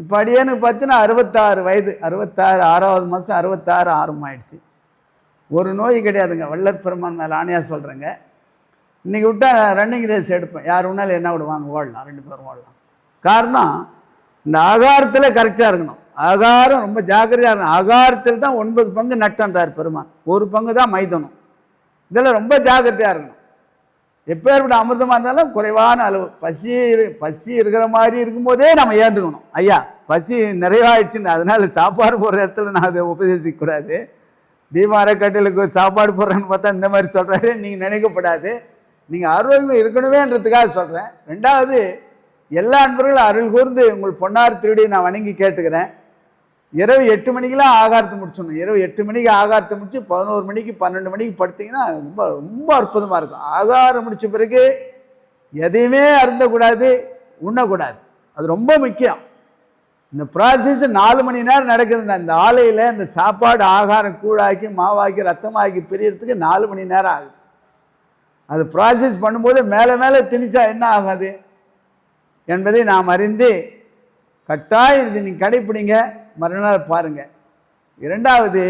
இப்போ அடியேனுக்கு பார்த்தீங்கன்னா அறுபத்தாறு வயது அறுபத்தாறு ஆறாவது மாதம் அறுபத்தாறு ஆறும் ஆயிடுச்சு. ஒரு நோய் கிடையாதுங்க. வள்ளற் பெருமான் மேலே ஆணையாக சொல்கிறேங்க இன்றைக்கி விட்டால் ரன்னிங் ரேஸ் எடுப்பேன். யார் வேணாலும் என்ன விடுவாங்க? ஓடலாம். ரெண்டு பேரும் ஓடலாம். காரணம் இந்த ஆகாரத்தில் கரெக்டாக இருக்கணும். ஆகாரம் ரொம்ப ஜாக்கிரதையாக இருக்கணும். ஆகாரத்தில் தான் ஒன்பது பங்கு நட்டன்றார் பெருமான் ஒரு பங்கு தான் மைதனம். இதில் ரொம்ப ஜாக்கிரதையாக இருக்கணும். எப்பேற்பட்ட அமிர்தமாக இருந்தாலும் குறைவான அளவு. பசி பசி இருக்கிற மாதிரி இருக்கும்போதே நம்ம ஏந்துக்கணும். ஐயா பசி நிறைவாயிடுச்சுன்னு அதனால் சாப்பாடு போடுற இடத்துல நான் அதை உபதேசிக்கக்கூடாது. தீபாரக்கட்டலுக்கு சாப்பாடு போடுறேன்னு பார்த்தா இந்த மாதிரி சொல்கிறாரு நீங்கள் நினைக்கப்படாது. நீங்கள் ஆரோக்கியம் இருக்கணுமேன்றதுக்காக சொல்கிறேன் ரெண்டாவது எல்லா அன்பர்களும் அருள் கூர்ந்து உங்கள் பொன்னார் திருடி நான் வணங்கி கேட்டுக்கிறேன். இரவு எட்டு மணிக்கெல்லாம் ஆகாரத்தை முடிச்சிடணும். இரவு எட்டு மணிக்கு ஆகாரத்தை முடித்து பதினோரு மணிக்கு பன்னெண்டு மணிக்கு படுத்திங்கன்னா ரொம்ப ரொம்ப அற்புதமாக இருக்கும். ஆகாரம் முடித்த பிறகு எதையுமே அருந்தக்கூடாது உண்ணக்கூடாது. அது ரொம்ப முக்கியம். இந்த ப்ராசஸ் நாலு மணி நேரம் நடக்குதுங்க. இந்த ஆலையில் இந்த சாப்பாடு ஆகாரம் கூழாக்கி மாவாக்கி ரத்தமாக்கி பிரியறதுக்கு நாலு மணி நேரம் ஆகுது. அது ப்ராசஸ் பண்ணும்போது மேலே மேலே திணிச்சா என்ன ஆகாது? என்பதை நாம் அறிந்து கட்டாயம் இது நீங்கள் கடைப்பிடிங்க. மறுநாள் பாருங்கள் இரண்டாவது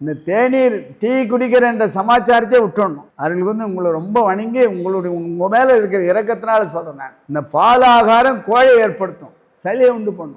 இந்த தேநீர் டீ குடிக்கிற என்ற சமாச்சாரத்தை விட்டுடணும் அவர்களுக்கு வந்து உங்களை ரொம்ப வணங்கி உங்களுடைய உங்கள் மேலே இருக்கிற இறக்கத்தினால சொல்கிறேன் நான். இந்த பால் ஆகாரம் கோழை ஏற்படுத்தும். சளியை உண்டு பண்ணும்.